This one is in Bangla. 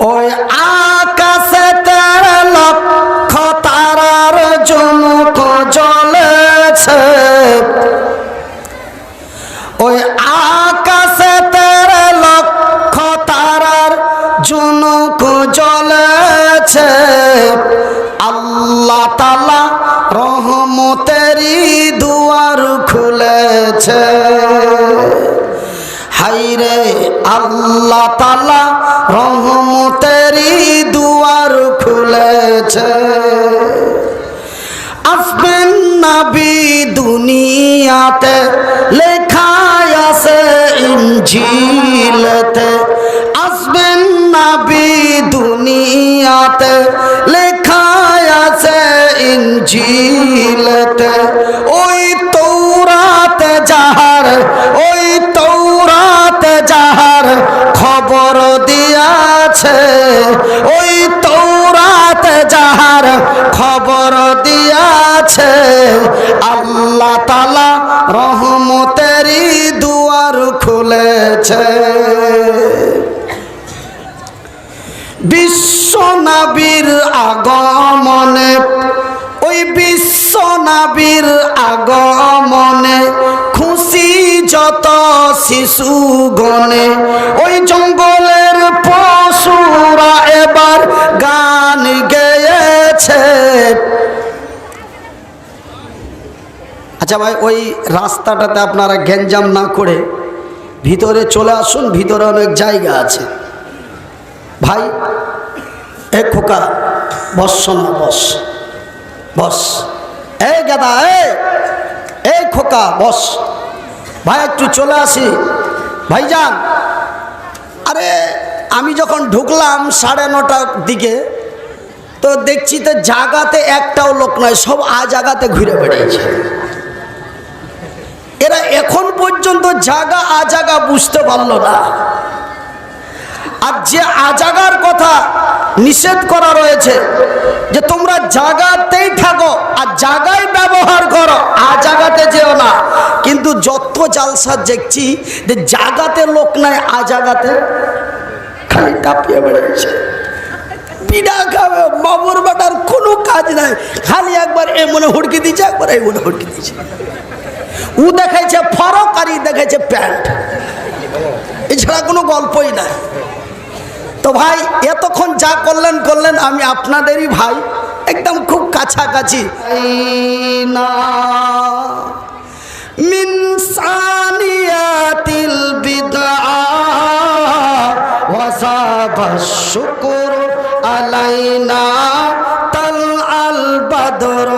ওই আকাশে তেরে লক্ষ তারার জমুক জ্বলেছে। ওই আকাশে তেরে লক্ষ তারার জুনুক জ্বলেছে। আল্লাহ তালা রহমতেরই দুয়ার খুলেছে। হাইরে আল্লাহ তালা রহমতেরই দুয়ার খুলেছে। আসবেন নাবি দুনিয়াতে, লেখায় আছে ইঞ্জিলতে আসবেন নাবি দুনিয়াতে, লেখায় আছে ইঞ্জিলতে ওই তৌরাতে যাহার, ওই দিয়াছে ওই তৌরাতে যাহার খবর দিয়াছে, আল্লাহ তালা রহমতেরই দুয়ার খুলেছে। বিশ্বনাবীর আগমনে, ওই বিশ্বনাবীর আগমনে খুশি যত শিশু গনে ভাই ওই রাস্তাটাতে আপনারা গ্যাঞ্জাম না করে ভিতরে চলে আসুন, ভিতরে অনেক জায়গা আছে। ভাই, এ খোকা, বস না বস বস। এই গাদা, এ এই খোকা, বস। ভাই, একটু চলে আসি। ভাইজান, আরে, আমি যখন ঢুকলাম সাড়ে নটার দিকে, তো দেখছি তো জাগাতে একটাও লোক নয়, সব আ জাগাতে ঘুরে বেড়িয়েছে এরা এখন পর্যন্ত জাগা আজাগা বুঝতে পারল না। আর যে আজাগার কথা নিষেধ করা রয়েছে, যে তোমরা জাগাতেই থাকো আর জাগায় ব্যবহার করো, আজাগাতে যেও না। কিন্তু যত জালসা দেখছি যে জাগাতে লোক নাই, আজাগাতে খালি টাপিয়ে বেড়েছে পিঠা খাবে, বাবুর বাটার কোনো কাজ নাই। খালি একবার এ মনে হুড়কি দিচ্ছে একবার এই মনে হুড়কি দিচ্ছে ও দেখাইছে ফরক আর ই দেখাইছে প্যান্ট। এছাড়া কোনো গল্পই নাই। তো ভাই, এতক্ষণ যা করলেন করলেন আমি আপনাদেরই ভাই। একদম খুব কাছাকাছি। শুকর আলাইনা তাল আল বদর